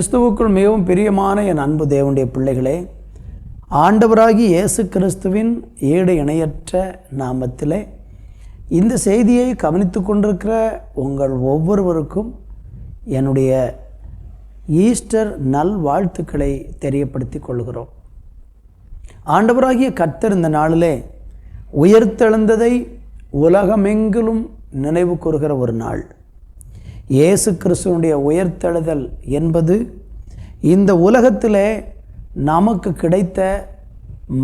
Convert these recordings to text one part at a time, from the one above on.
கிறிஸ்துவுக்குள் மிகவும் பிரியமான என் அன்பு தேவனுடைய பிள்ளைகளே ஆண்டவராகி இயேசு கிறிஸ்துவின் ஈடு இணையற்ற நாமத்திலே இந்த செய்தியை கவனித்து கொண்டிருக்கிற உங்கள் ஒவ்வொருவருக்கும் என்னுடைய ஈஸ்டர் நல் வாழ்த்துக்களை தெரியப்படுத்திக் கொள்கிறோம். ஆண்டவராகிய கத்தர் இந்த நாளிலே உயர்த்தெழுந்ததை உலகமெங்கிலும் நினைவு கூறுகிற ஒரு நாள். இயேசு கிறிஸ்துவனுடைய உயர்த்தெழுதல் என்பது இந்த உலகத்தில் நமக்கு கிடைத்த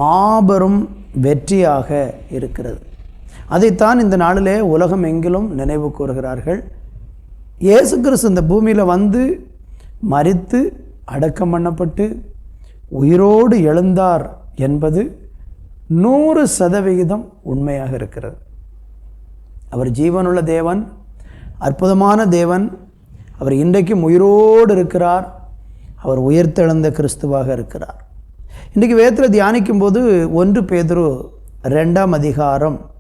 மாபெரும் வெற்றியாக இருக்கிறது. அதைத்தான் இந்த நாளிலே உலகம் எங்கிலும் நினைவு கூறுகிறார்கள். இயேசு கிறிஸ்து இந்த பூமியில் வந்து மறித்து அடக்கம் பண்ணப்பட்டு உயிரோடு எழுந்தார் என்பது நூறு சதவிகிதம் உண்மையாக இருக்கிறது. அவர் ஜீவனுள்ள தேவன் அற்புதமான தேவன். அவர் இன்றைக்கும் உயிரோடு இருக்கிறார். அவர் உயர்த்தெழுந்த கிறிஸ்துவாக இருக்கிறார். இன்றைக்கு வேதத்தில் தியானிக்கும் போது ஒன்று பேதுரு ரெண்டாம் அதிகாரம்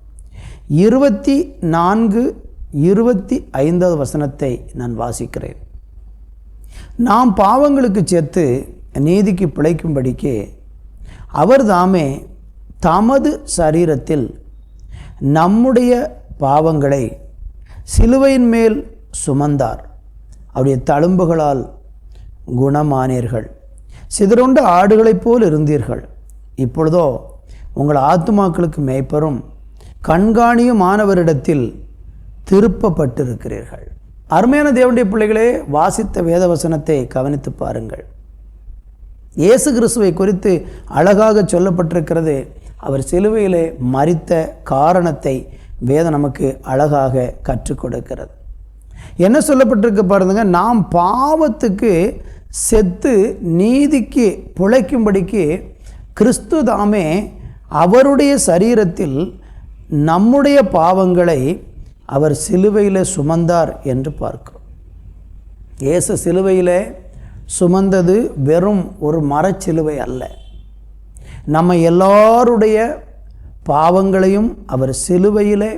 இருபத்தி நான்கு இருபத்தி ஐந்தாவது வசனத்தை நான் வாசிக்கிறேன். நாம் பாவங்களுக்கு சேர்த்து நீதிக்கு பிழைக்கும்படிக்கு அவர் தாமே தமது சரீரத்தில் நம்முடைய பாவங்களை சிலுவையின் மேல் சுமந்தார். அவருடைய தழும்புகளால் குணமானீர்கள். சிதறுண்ட ஆடுகளைப் போல் இருந்தீர்கள். இப்பொழுதோ உங்கள் ஆத்துமாக்களுக்கு மேய்ப்பரும் கண்காணியுமானவரிடத்தில் திருப்பப்பட்டிருக்கிறீர்கள். அருமையான தேவனுடைய பிள்ளைகளே வாசித்த வேதவசனத்தை கவனித்து பாருங்கள். இயேசு கிறிஸ்துவை குறித்து அழகாக சொல்லப்பட்டிருக்கிறது. அவர் சிலுவையிலே மறித்த காரணத்தை வேதம் நமக்கு அழகாக கற்றுக் கொடுக்கிறது. என்ன சொல்லப்பட்டிருக்கு பாருங்க நாம் பாவத்துக்கு செத்து நீதிக்கு பிழைக்கும்படிக்கு கிறிஸ்து தாமே அவருடைய சரீரத்தில் நம்முடைய பாவங்களை அவர் சிலுவையில் சுமந்தார் என்று பார்க்கிறோம். இயேசு சிலுவையில் சுமந்தது வெறும் ஒரு மரச்சிலுவை அல்ல. நம்ம எல்லாருடைய பாவங்களையும் அவர் சிலுவையிலே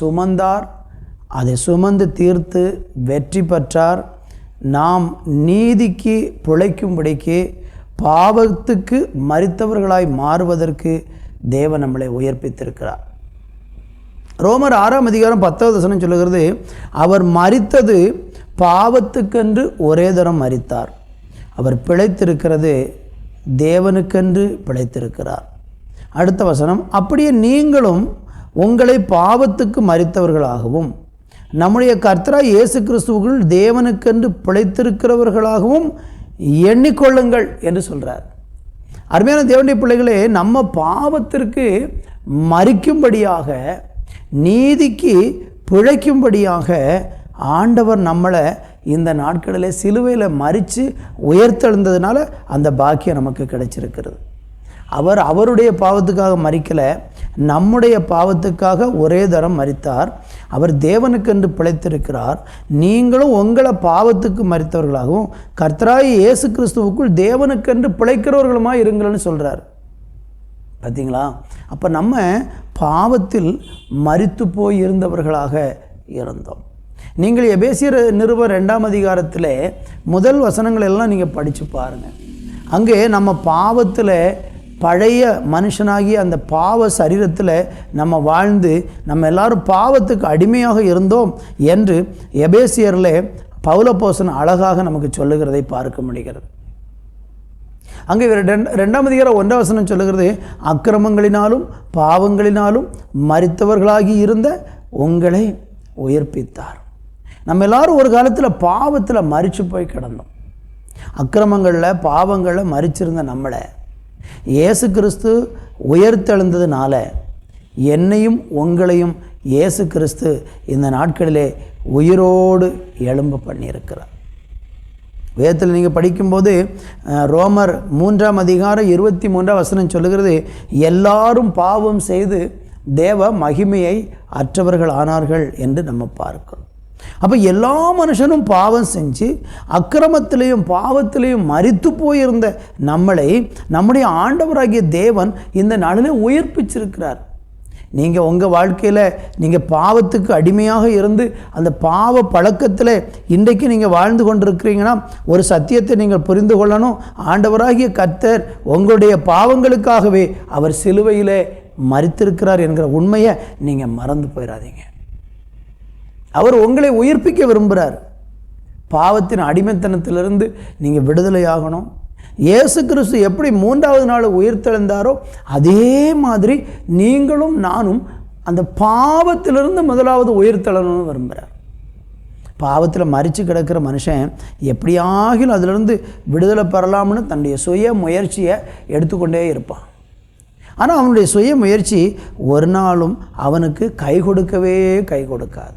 சுமந்தார். அதை சுமந்து தீர்த்து வெற்றி பெற்றார். நாம் நீதிக்கு பிழைக்கும்படிக்கு பாவத்துக்கு மறித்தவர்களாய் மாறுவதற்கு தேவன் நம்மளை உயர்ப்பித்திருக்கிறார். ரோமர் ஆறாம் அதிகாரம் பத்தாவது வசனம் சொல்லுகிறது அவர் மறித்தது பாவத்துக்கென்று ஒரே தரம் மறித்தார். அவர் பிழைத்திருக்கிறது தேவனுக்கென்று பிழைத்திருக்கிறார். அடுத்த வசனம் அப்படியே நீங்களும் உங்களை பாவத்துக்கு மறித்தவர்களாகவும் நம்முடைய கர்த்தரா இயேசு கிறிஸ்துவுக்குள் தேவனுக்கென்று பிழைத்திருக்கிறவர்களாகவும் எண்ணிக்கொள்ளுங்கள் என்று சொல்கிறார் அருமையான தேவனுடைய பிள்ளைகளே நம்ம பாவத்திற்கு மறிக்கும்படியாக நீதிக்கு பிழைக்கும்படியாக ஆண்டவர் நம்மளை இந்த நாட்களில் சிலுவையில் மறித்து உயர்த்தெழுந்ததுனால அந்த பாக்கியம் நமக்கு கிடைச்சிருக்கிறது. அவர் அவருடைய பாவத்துக்காக மறிக்கலை நம்முடைய பாவத்துக்காக ஒரே தரம் மறித்தார். அவர் தேவனுக்கென்று பிழைத்திருக்கிறார். நீங்களும் உங்களை பாவத்துக்கு மறித்தவர்களாகவும் கர்த்தராய் இயேசு கிறிஸ்துவுக்குள் தேவனுக்கென்று பிழைக்கிறவர்களுமாக இருங்கள்னு சொல்கிறார் பார்த்தீங்களா அப்போ நம்ம பாவத்தில் மறித்து போய் இருந்தவர்களாக இருந்தோம். நீங்கள் எபேசியர் நிறுவ ரெண்டாம் அதிகாரத்தில் முதல் வசனங்கள் எல்லாம் நீங்கள் படித்து பாருங்கள் அங்கே நம்ம பாவத்தில் பழைய மனுஷனாகிய அந்த பாவ சரீரத்தில் நம்ம வாழ்ந்து நம்ம எல்லாரும் பாவத்துக்கு அடிமையாக இருந்தோம் என்று எபேசியரில் பௌலப்போசன் அழகாக நமக்கு சொல்லுகிறதை பார்க்க முடிகிறது. அங்கே ரெண்டாம் அதிகாரம் ஒன்றாம் வசனம் சொல்லுகிறது அக்கிரமங்களினாலும் பாவங்களினாலும் மறித்தவர்களாகி இருந்த உங்களை உயிர்ப்பித்தார். நம்ம எல்லாரும் ஒரு காலத்தில் பாவத்தில் மறித்து போய் கிடந்தோம். அக்கிரமங்களில் பாவங்களில் மறிச்சிருந்த நம்மளை இயேசு கிறிஸ்து உயர்த்தெழுந்ததுனால என்னையும் உங்களையும் இயேசு கிறிஸ்து இந்த நாட்களிலே உயிரோடு எழும்ப பண்ணியிருக்கிறார். வேதத்தில் நீங்கள் படிக்கும்போது ரோமர் மூன்றாம் அதிகாரம் இருபத்தி மூன்றாம் வசனம் சொல்லுகிறது எல்லாரும் பாவம் செய்து தேவ மகிமையை அற்றவர்கள் ஆனார்கள் என்று நம்ம பார்க்கிறோம். அப்போ எல்லா மனுஷனும் பாவம் செஞ்சு அக்கிரமத்திலையும் பாவத்திலையும் மறித்து போயிருந்த நம்மளை நம்முடைய ஆண்டவராகிய தேவன் இந்த நாளிலே உயிர்ப்பிச்சிருக்கிறார். நீங்கள் உங்கள் வாழ்க்கையில் நீங்கள் பாவத்துக்கு அடிமையாக இருந்து அந்த பாவ பழக்கத்தில் இன்றைக்கு நீங்கள் வாழ்ந்து கொண்டிருக்கிறீங்கன்னா ஒரு சத்தியத்தை நீங்கள் புரிந்து கொள்ளணும். ஆண்டவராகிய கர்த்தர் உங்களுடைய பாவங்களுக்காகவே அவர் சிலுவையில் மறித்திருக்கிறார் என்கிற உண்மையை நீங்கள் மறந்து போயிடாதீங்க அவர் உங்களை உயிர்ப்பிக்க விரும்புகிறார் பாவத்தின் அடிமைத்தனத்திலிருந்து நீங்கள் விடுதலையாகணும். இயேசு கிறிஸ்து எப்படி மூன்றாவது நாள் உயிர்த்தெழுந்தாரோ அதே மாதிரி நீங்களும் நானும் அந்த பாவத்திலிருந்து முதலாவது உயிர்த்தெழணும்னு விரும்புகிறார் பாவத்தில் மறித்து கிடக்கிற மனுஷன் எப்படியாகிலும் அதிலிருந்து விடுதலை பெறலாம்னு தன்னுடைய சுய முயற்சியை எடுத்துக்கொண்டே இருப்பான். ஆனால் அவனுடைய சுய முயற்சி ஒரு நாளும் அவனுக்கு கை கொடுக்கவே கை கொடுக்காது.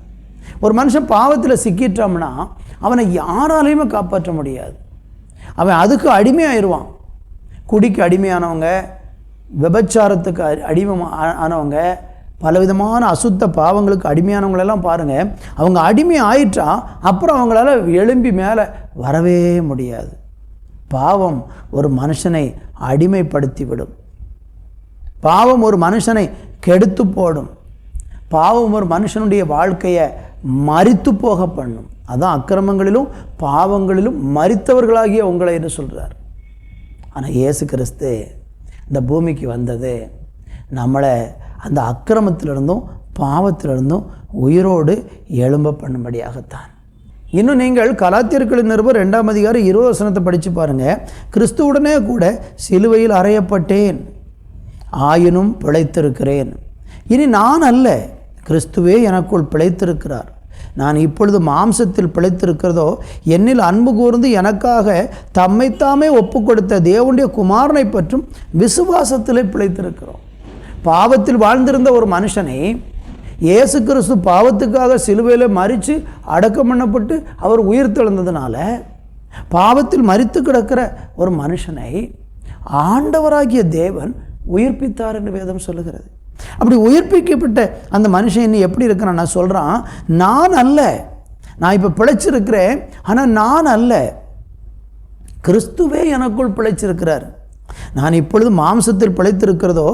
ஒரு மனுஷன் பாவத்தில் சிக்கிட்டோம்னா அவனை யாராலையுமே காப்பாற்ற முடியாது. அவன் அதுக்கு அடிமையாயிடுவான் குடிக்கு அடிமையானவங்க விபச்சாரத்துக்கு அடி- அடிமை ஆனவங்க பலவிதமான அசுத்த பாவங்களுக்கு அடிமையானவங்களெல்லாம் பாருங்கள் அவங்க அடிமை ஆயிட்டா அப்புறம் அவங்களால எழும்பி மேலே வரவே முடியாது. பாவம் ஒரு மனுஷனை அடிமைப்படுத்தி விடும் பாவம் ஒரு மனுஷனை கெடுத்து போடும். பாவம் ஒரு மனுஷனுடைய வாழ்க்கையை மறித்து போக பண்ணும். அதான் அக்கிரமங்களிலும் பாவங்களிலும் மறித்தவர்களாகிய உங்களை என்று சொல்கிறார் ஆனால் இயேசு கிறிஸ்து இந்த பூமிக்கு வந்தது. நம்மளை அந்த அக்கிரமத்திலிருந்தும் பாவத்திலிருந்தும் உயிரோடு எழும்ப பண்ணும்படியாகத்தான். இன்னும் நீங்கள் கலாத்தியர்களின் நிருபர் ரெண்டாம் அதிகாரம் இருபது வசனத்தை படித்து பாருங்கள் கிறிஸ்துவுடனே கூட சிலுவையில் அறையப்பட்டேன். ஆயினும் பிழைத்திருக்கிறேன். இனி நான் அல்ல கிறிஸ்துவே எனக்குள் பிழைத்திருக்கிறார். நான் இப்பொழுது மாம்சத்தில் பிழைத்திருக்கிறதோ என்னில் அன்பு கூர்ந்து எனக்காக தம்மைத்தாமே ஒப்பு கொடுத்த தேவனுடைய குமாரனை பற்றும் விசுவாசத்திலே பிழைத்திருக்கிறோம். பாவத்தில் வாழ்ந்திருந்த ஒரு மனுஷனை இயேசு கிறிஸ்து பாவத்துக்காக சிலுவையில் மறித்து அடக்கம் பண்ணப்பட்டு அவர் உயிர் தெழுந்ததுனால பாவத்தில் மறித்து கிடக்கிற ஒரு மனுஷனை ஆண்டவராகிய தேவன் உயிர்ப்பித்தார் என்று வேதம் சொல்லுகிறது. அப்படி உயிர்ப்பிக்கப்பட்ட அந்த மனுஷன் இன்னும் எப்படி இருக்கிறான்? நான் சொல்கிறான் நான் அல்ல. நான் இப்போ பிழைச்சிருக்கிறேன் ஆனால் நான் அல்ல. கிறிஸ்துவே எனக்குள் பிழைச்சிருக்கிறார். நான் இப்பொழுது மாம்சத்தில் பிழைத்திருக்கிறதோ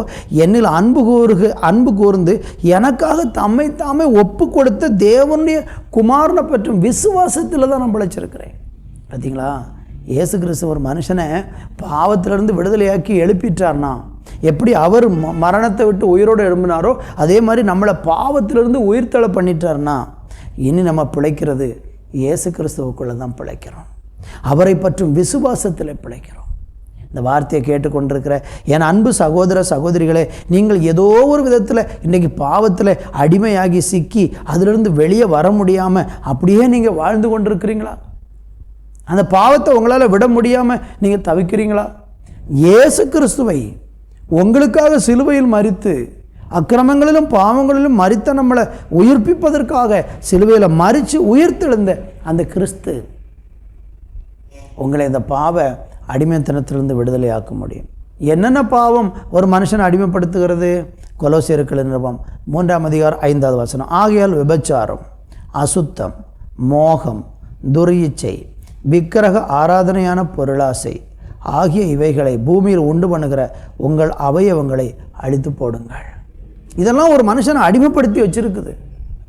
என்னில் அன்பு கூறுகு அன்பு கூர்ந்து எனக்காக தம்மை தாமே ஒப்பு கொடுத்த தேவனுடைய குமாரனை பற்றும் விசுவாசத்தில் தான் நான் பிழைச்சிருக்கிறேன். பார்த்தீங்களா இயேசு கிறிஸ்து ஒரு மனுஷனை பாவத்திலிருந்து விடுதலையாக்கி எழுப்பிட்டார்னா எப்படி அவர் ம- மரணத்தை விட்டு உயிரோடு எழும்பினாரோ அதே மாதிரி நம்மளை பாவத்திலிருந்து உயிர்த்தலை பண்ணிட்டார்னா இனி நம்ம பிழைக்கிறது இயேசு கிறிஸ்துவுக்குள்ளே தான் பிழைக்கிறோம். அவரை பற்றும் விசுவாசத்தில் பிழைக்கிறோம். இந்த வார்த்தையை கேட்டுக்கொண்டிருக்கிற என் அன்பு சகோதர சகோதரிகளே நீங்கள் ஏதோ ஒரு விதத்தில் இன்றைக்கி பாவத்தில் அடிமையாகி சிக்கி அதிலிருந்து வெளியே வர முடியாமல் அப்படியே நீங்கள் வாழ்ந்து கொண்டிருக்கிறீங்களா? அந்த பாவத்தை உங்களால் விட முடியாமல் நீங்கள் தவிக்கிறீங்களா? இயேசு கிறிஸ்துவை உங்களுக்காக சிலுவையில் மறித்து அக்கிரமங்களிலும் பாவங்களிலும் மறித்த நம்மளை உயிர்ப்பிப்பதற்காக சிலுவையில் மறித்து உயிர்த்தெழுந்த அந்த கிறிஸ்து உங்களை இந்த பாவ அடிமைத்தனத்திலிருந்து விடுதலையாக்க முடியும். என்னென்ன பாவம் ஒரு மனுஷனை அடிமைப்படுத்துகிறது? கொலோசியர்கள் நிருபம் மூன்றாம் அதிகாரம் ஐந்தாவது வசனம். ஆகையால் விபச்சாரம் அசுத்தம் மோகம் துரியச்சை விக்கிரக ஆராதனையான பொருளாசை ஆகிய இவைகளை பூமியில் உண்டு பண்ணுகிற உங்கள் அவயவங்களை அழித்து போடுங்கள். இதெல்லாம் ஒரு மனுஷனை அடிமைப்படுத்தி வச்சுருக்குது.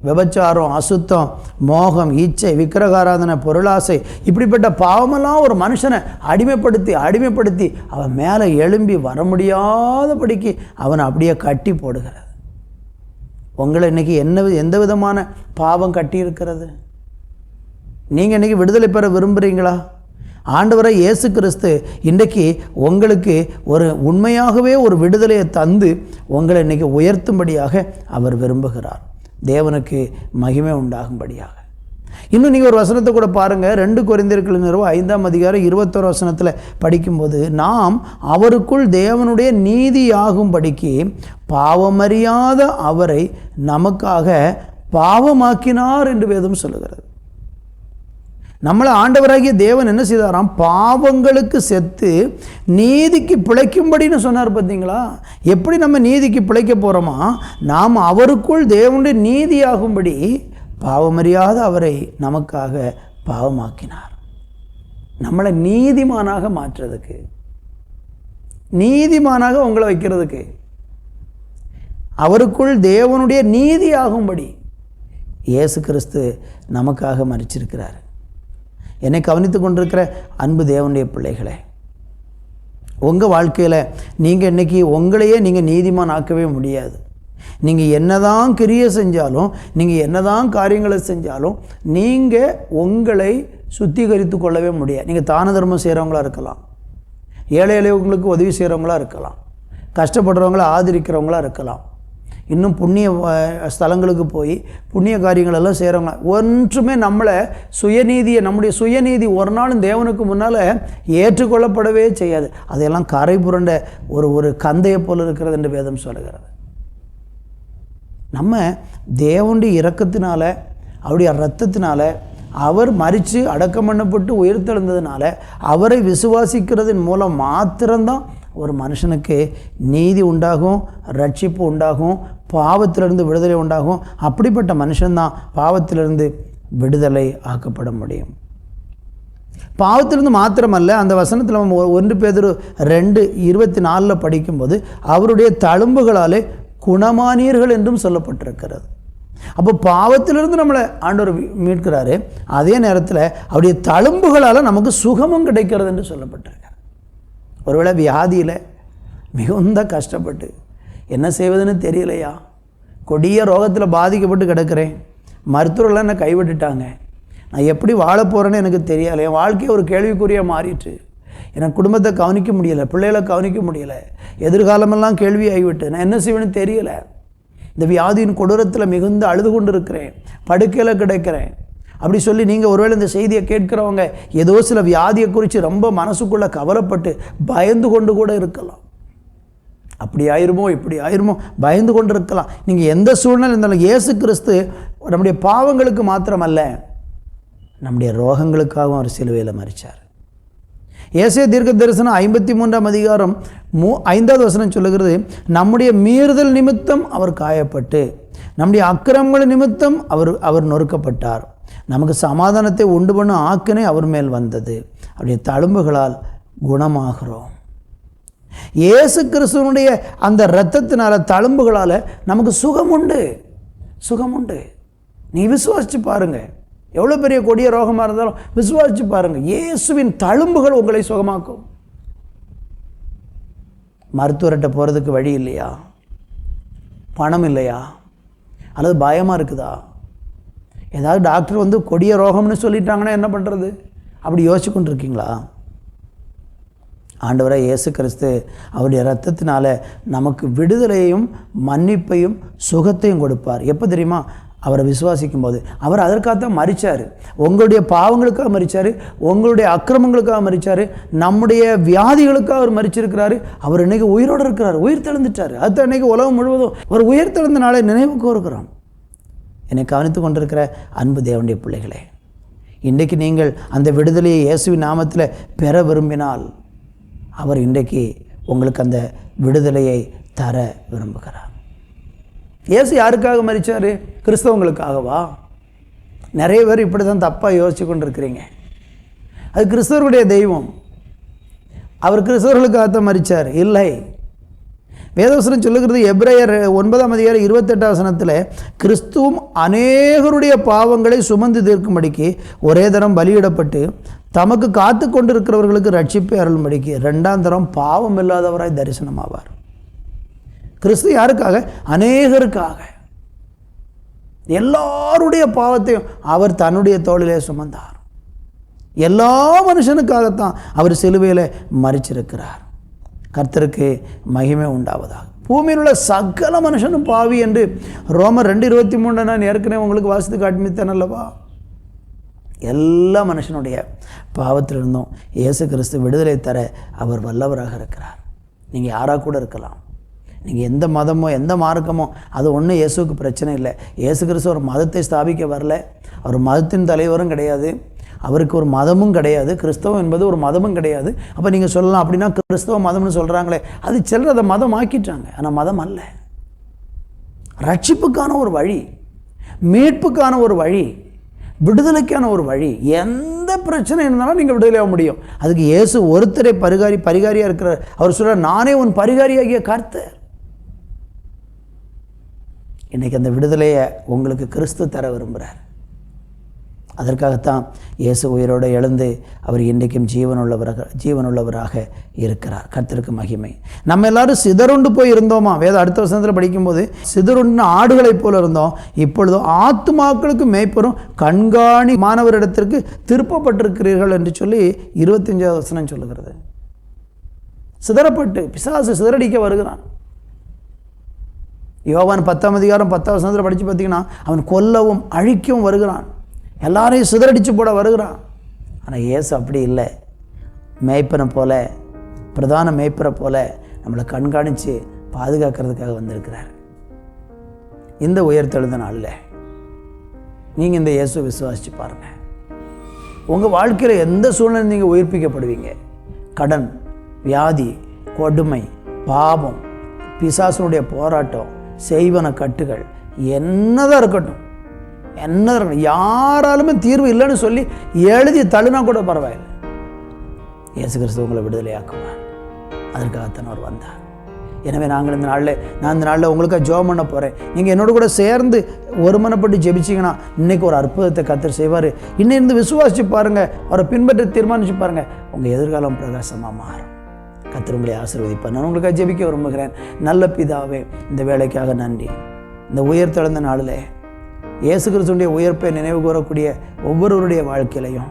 விபச்சாரம் அசுத்தம் மோகம் இச்சை விக்கிரகாராதனை பொருளாசை இப்படிப்பட்ட பாவமெல்லாம் ஒரு மனுஷனை அடிமைப்படுத்தி அடிமைப்படுத்தி அவன் மேலே எழும்பி வர முடியாதபடிக்கு அவனை அப்படியே கட்டி போடுகிறது. உங்களை இன்னைக்கு என்ன எந்த விதமான பாவம் கட்டி இருக்கிறது நீங்கள் இன்றைக்கி விடுதலை பெற விரும்புகிறீங்களா ஆண்டவரை இயேசு கிறிஸ்து இன்றைக்கு உங்களுக்கு ஒரு உண்மையாகவே ஒரு விடுதலையை தந்து உங்களை இன்னைக்கு உயர்த்தும்படியாக அவர் விரும்புகிறார். தேவனுக்கு மகிமை உண்டாகும்படியாக. இன்னும் நீங்கள் ஒரு வசனத்தை கூட பாருங்கள் ரெண்டு குறைந்திருக்கிற நிறுவ ஐந்தாம் அதிகாரம் இருபத்தோரு வசனத்தில் படிக்கும்போது நாம் அவருக்குள் தேவனுடைய நீதியாகும்படிக்கு பாவமறியாத அவரை நமக்காக பாவமாக்கினார் என்று வேதம் சொல்லுகிறது. நம்மளை ஆண்டவராகிய தேவன் என்ன செய்தாராம்? பாவங்களுக்கு செத்து நீதிக்கு பிழைக்கும்படின்னு சொன்னார் பார்த்தீங்களா? எப்படி நம்ம நீதிக்கு பிழைக்க போகிறோமா நாம் அவருக்குள் தேவனுடைய நீதியாகும்படி பாவமறியாத அவரை நமக்காக பாவமாக்கினார். நம்மளை நீதிமானாக மாற்றுறதுக்கு நீதிமானாக உங்களை வைக்கிறதுக்கு அவருக்குள் தேவனுடைய நீதியாகும்படி இயேசு கிறிஸ்து நமக்காக மறிச்சிருக்கிறார். என்னை கவனித்து கொண்டிருக்கிற அன்பு தேவனுடைய பிள்ளைகளே உங்கள் வாழ்க்கையில் நீங்கள் இன்றைக்கி உங்களையே நீங்கள் நீதிமான் ஆக்கவே முடியாது. நீங்கள் என்னதான் கிரியை செஞ்சாலும் நீங்கள் என்னதான் காரியங்களை செஞ்சாலும் நீங்கள் உங்களை சுத்திகரித்து கொள்ளவே முடியாது. நீங்கள் தான தர்மம் செய்கிறவங்களா இருக்கலாம். ஏழை எளியவங்களுக்கு உதவி செய்கிறவங்களா இருக்கலாம். கஷ்டப்படுறவங்கள ஆதரிக்கிறவங்களா இருக்கலாம். இன்னும் புண்ணிய ஸ்தலங்களுக்கு போய் புண்ணிய காரியங்களெல்லாம் செய்கிறவங்க ஒன்றுமே நம்மளை சுயநீதியை நம்முடைய சுயநீதி ஒரு நாளும் தேவனுக்கு முன்னால் ஏற்றுக்கொள்ளப்படவே செய்யாது. அதையெல்லாம் கரை புரண்ட ஒரு ஒரு கந்தையை போல் இருக்கிறது என்று வேதம் சொல்லுகிறது. நம்ம தேவனுடைய இரக்கத்தினால அவருடைய ரத்தத்தினால் அவர் மறித்து அடக்கம் பண்ணப்பட்டு உயிர்த்தெழுந்ததுனால அவரை விசுவாசிக்கிறதன் மூலம் மாத்திரம்தான் ஒரு மனுஷனுக்கு நீதி உண்டாகும் ரட்சிப்பு உண்டாகும் பாவத்திலிருந்து விடுதலை உண்டாகும். அப்படிப்பட்ட மனுஷன்தான் பாவத்திலிருந்து விடுதலை ஆக்கப்பட முடியும். பாவத்திலிருந்து மாத்திரமல்ல அந்த வசனத்தில் நம்ம ஒ- ஒன்று பேதர் ரெண்டு இருபத்தி நாலில் படிக்கும்போது அவருடைய தழும்புகளாலே குணமானீர்கள் என்றும் சொல்லப்பட்டிருக்கிறது. அப்போ பாவத்திலிருந்து நம்மளை ஆண்டவர் மீட்கிறாரு. அதே நேரத்தில் அவருடைய தழும்புகளால் நமக்கு சுகமும் கிடைக்கிறது என்று சொல்லப்பட்டிருக்கார் ஒருவேளை வியாதியில் மிகுந்த கஷ்டப்பட்டு என்ன செய்வதுன்னு தெரியலையா? கொடிய ரோகத்தில் பாதிக்கப்பட்டு கிடக்கிறேன். மருத்துவர்லாம் என்னை கைவிட்டுட்டாங்க. நான் எப்படி வாழ போகிறேன்னு எனக்கு தெரியலை. என் வாழ்க்கையை ஒரு கேள்விக்குறியாக மாறிட்டு. எனக்கு குடும்பத்தை கவனிக்க முடியலை. பிள்ளைகளை கவனிக்க முடியலை. எதிர்காலமெல்லாம் கேள்வி ஆகிவிட்டு நான் என்ன செய்வேன்னு தெரியலை. இந்த வியாதியின் கொடூரத்தில் மிகுந்த அழுது கொண்டு இருக்கிறேன் படுக்கையில் கிடைக்கிறேன். அப்படி சொல்லி நீங்கள் ஒருவேளை இந்த செய்தியை கேட்குறவங்க ஏதோ சில வியாதியை குறித்து ரொம்ப மனசுக்குள்ளே கவலைப்பட்டு பயந்து கொண்டு கூட இருக்கலாம். அப்படி ஆயிருமோ இப்படி ஆயிருமோ பயந்து கொண்டு இருக்கலாம் நீங்கள் எந்த சூழ்நிலை இருந்தாலும் இயேசு கிறிஸ்து நம்முடைய பாவங்களுக்கு மாத்திரமல்ல நம்முடைய ரோகங்களுக்காகவும் அவர் சிலுவையில் மறிச்சார் ஏசே தீர்க்க தரிசனம் ஐம்பத்தி மூன்றாம் அதிகாரம் மூ ஐந்தாவது வசனம் சொல்லுகிறது நம்முடைய மீறுதல் நிமித்தம் அவர் காயப்பட்டு நம்முடைய அக்கிரமங்கள் நிமித்தம் அவர் அவர் நொறுக்கப்பட்டார். நமக்கு சமாதானத்தை உண்டு பண்ணும் ஆக்கினை அவர் மேல் வந்தது. அவருடைய தழும்புகளால் குணமாகிறோம். இயேசு கிறிஸ்துவனுடைய அந்த இரத்தத்தினால தழும்புகளால் நமக்கு சுகம் உண்டு சுகம் உண்டு நீ விசுவாசித்து பாருங்க. எவ்வளோ பெரிய கொடிய ரோகமாக இருந்தாலும் விசுவாசித்து பாருங்க. இயேசுவின் தழும்புகள் உங்களை சுகமாக்கும். மருத்துவர்கிட்ட போகிறதுக்கு வழி இல்லையா? பணம் இல்லையா? அல்லது பயமாக இருக்குதா? ஏதாவது டாக்டர் வந்து கொடிய ரோகம்னு சொல்லிட்டாங்கன்னா என்ன பண்ணுறது அப்படி யோசிச்சு கொண்டு இருக்கீங்களா ஆண்டவராக இயேசு கிறிஸ்து அவருடைய ரத்தத்தினால நமக்கு விடுதலையும் மன்னிப்பையும் சுகத்தையும் கொடுப்பார். எப்போ தெரியுமா? அவரை விசுவாசிக்கும் போது அவர் அதற்காகத்தான் மறிச்சார் உங்களுடைய பாவங்களுக்காக மறித்தார் உங்களுடைய அக்கிரமங்களுக்காக மறித்தார் நம்முடைய வியாதிகளுக்காக அவர் மறிச்சிருக்கிறாரு அவர் இன்னைக்கு உயிரோடு இருக்கிறார். உயிர் தெழுந்துட்டார் அது இன்றைக்கி உலகம் முழுவதும் அவர் உயிர் தெழுந்த நாளை நினைவு கூறுகிறோம் என்னை கவனித்து கொண்டிருக்கிற அன்பு தேவனுடைய பிள்ளைகளே இன்றைக்கு நீங்கள் அந்த விடுதலையை இயேசுவின் நாமத்தில் பெற விரும்பினால் அவர் இன்றைக்கு உங்களுக்கு அந்த விடுதலையை தர விரும்புகிறார். இயேசு யாருக்காக மறிச்சார் கிறிஸ்தவங்களுக்காகவா? நிறைய பேர் இப்படி தான் தப்பாக யோசிச்சு கொண்டிருக்கிறீங்க. அது கிறிஸ்தவருடைய தெய்வம். அவர் கிறிஸ்தவர்களுக்காகத்தான் மறிச்சார் இல்லை. வேதவசனம் சொல்லுகிறது எப்ரேயர் ஒன்பதாம் அதிகாரம் இருபத்தெட்டாம் வசனத்தில் கிறிஸ்துவும் அநேகருடைய பாவங்களை சுமந்து தீர்க்கும்படிக்கு ஒரே தரம் பலியிடப்பட்டு தமக்கு காத்து கொண்டிருக்கிறவர்களுக்கு ரட்சிப்பை அருள்படிக்கு ரெண்டாம் தரம் பாவம் இல்லாதவராய் தரிசனமாவார். கிறிஸ்து யாருக்காக? அநேகருக்காக. எல்லாருடைய பாவத்தையும் அவர் தன்னுடைய தோளிலே சுமந்தார். எல்லா மனுஷனுக்காகத்தான் அவர் சிலுவையில் மறிச்சிருக்கிறார் கர்த்தருக்கு மகிமை உண்டாவதாக. பூமியில் உள்ள சகல மனுஷனும் பாவி என்று ரோமர் ரெண்டு இருபத்தி மூணு நான் ஏற்கனவே உங்களுக்கு வாசித்து காட்மித்தேன் அல்லவா எல்லா மனுஷனுடைய பாவத்திலிருந்தும் இயேசு கிறிஸ்து விடுதலை தர அவர் வல்லவராக இருக்கிறார். நீங்கள் யாராக கூட இருக்கலாம். நீங்கள் எந்த மதமோ எந்த மார்க்கமோ அது ஒன்றும் இயேசுவுக்கு பிரச்சனை இல்லை. இயேசு கிறிஸ்து ஒரு மதத்தை ஸ்தாபிக்க வரல. அவர் மதத்தின் தலைவரும் கிடையாது. அவருக்கு ஒரு மதமும் கிடையாது. கிறிஸ்தவம் என்பது ஒரு மதமும் கிடையாது. அப்போ நீங்கள் சொல்லலாம் அப்படின்னா கிறிஸ்தவ மதம்னு சொல்கிறாங்களே அது சிலர் அதை மதம் ஆக்கிட்டாங்க. ஆனால் மதம் அல்ல. ரட்சிப்புக்கான ஒரு வழி மீட்புக்கான ஒரு வழி விடுதலைக்கான ஒரு வழி. எந்த பிரச்சனை இருந்தாலும் நீங்கள் விடுதலையாக முடியும். அதுக்கு இயேசு ஒருத்தரை பரிகாரி பரிகாரியாக இருக்கிறார். அவர் சொல்கிறார் நானே உன் பரிகாரியாகிய கர்த்தர். இன்றைக்கி அந்த விடுதலையை உங்களுக்கு கிறிஸ்து தர விரும்புகிறார் அதற்காகத்தான் இயேசு உயிரோடு எழுந்து அவர் இன்றைக்கும் ஜீவனுள்ளவராக ஜீவனுள்ளவராக இருக்கிறார். கர்த்தருக்கு மகிமை. நம்ம எல்லாரும் சிதறுண்டு போய் இருந்தோமா? வேத அடுத்த வசனத்தில் படிக்கும்போது சிதறுண்டு ஆடுகளைப் போல இருந்தோம். இப்பொழுதும் ஆத்துமாக்களுக்கு மேய்ப்பரும் கண்காணி மாணவரிடத்திற்கு திருப்பப்பட்டிருக்கிறீர்கள் என்று சொல்லி இருபத்தஞ்சாவது வசனம் சொல்லுகிறது. சிதறப்பட்டு பிசாசு சிதறடிக்க வருகிறான். யோவான் பத்தாம் அதிகாரம் பத்தாம் வசனத்தில் படித்து பார்த்தீங்கன்னா அவன் கொல்லவும் அழிக்கவும் வருகிறான். எல்லாரையும் சிதறடிச்சு போட வருகிறான். ஆனால் இயேசு அப்படி இல்லை. மேய்ப்பனை போல பிரதான மேய்ப்பரை போல நம்மளை கண்காணித்து பாதுகாக்கிறதுக்காக வந்திருக்கிறார். இந்த உயர்த்தெழுந்த நாளில் நீங்கள் இந்த இயேசு விசுவாசிச்சு பாருங்கள் உங்கள் வாழ்க்கையில் எந்த சூழ்நிலை நீங்கள் உயிர்ப்பிக்கப்படுவீங்க? கடன் வியாதி கொடுமை பாவம் பிசாசனுடைய போராட்டம் செய்வன கட்டுகள் என்னதான் இருக்கட்டும். என்ன யாராலுமே தீர்வு இல்லைன்னு சொல்லி எழுதி தள்ளுனா கூட பரவாயில்லை. இயேசு கிறிஸ்து உங்களை விடுதலையாக்குவார். அதற்காகத்தான் அவர் வந்தார். எனவே நாங்கள் இந்த நாளில் நான் இந்த நாளில் உங்களுக்காக ஜோம் பண்ண போகிறேன் நீங்கள் என்னோட கூட சேர்ந்து ஒருமனப்பட்டு ஜெபிச்சிங்கன்னா இன்றைக்கி ஒரு அற்புதத்தை கத்தர் செய்வார். இன்னும் இருந்து விசுவாசிச்சு பாருங்கள் அவரை பின்பற்றி தீர்மானிச்சு பாருங்கள் உங்கள் எதிர்காலம் பிரகாசமாக மாறும். கத்தர் உங்களை ஆசீர்வதிப்பார். நான் உங்களுக்காக ஜெபிக்க விரும்புகிறேன். நல்ல பிதாவே இந்த வேலைக்காக நன்றி. இந்த உயர் திறந்த நாளில் இயேசு கிறிஸ்துடைய உயர்ப்பை நினைவு கூறக்கூடிய ஒவ்வொருவருடைய வாழ்க்கையிலையும்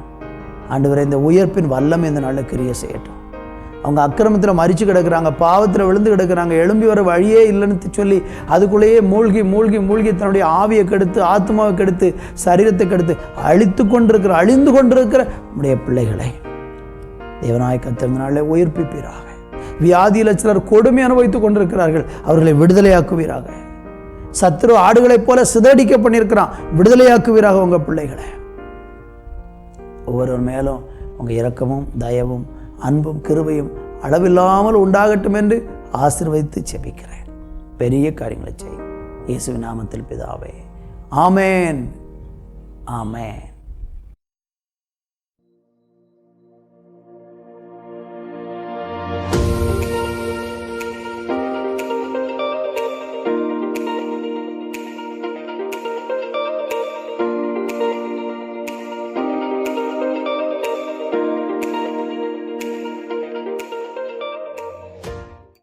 ஆண்டவரை இந்த உயர்ப்பின் வல்லம் இந்த நாளில் கிரிய செய்யட்டும். அவங்க அக்கிரமத்தில் மறித்து கிடக்குறாங்க பாவத்தில் விழுந்து கிடக்குறாங்க எழும்பி வர வழியே இல்லைன்னு சொல்லி அதுக்குள்ளேயே மூழ்கி மூழ்கி மூழ்கி தன்னுடைய ஆவியை கெடுத்து ஆத்மாவை கெடுத்து சரீரத்தை கெடுத்து அழித்து கொண்டிருக்கிற அழிந்து கொண்டிருக்கிற நம்முடைய பிள்ளைகளை தேவநாய கத்திருந்த உயிர்ப்பிப்பீராக. வியாதியில் சிலர் கொடுமை அனுபவித்துக் கொண்டிருக்கிறார்கள் அவர்களை விடுதலையாக்குவீராக. சத்ரு ஆடுகளைப் போல சிதறடிக்க பண்ணியிருக்கிறான் விடுதலையாக்குவீராக உங்கள் பிள்ளைகளை. ஒவ்வொருவர் மேலும் உங்கள் இரக்கமும் தயவும் அன்பும் கிருபையும் அளவில்லாமல் உண்டாகட்டும் என்று ஆசிர்வதித்து செபிக்கிறேன். பெரிய காரியங்களை செய். இயேசுவின் நாமத்தில் பிதாவே. ஆமேன். ஆமேன்.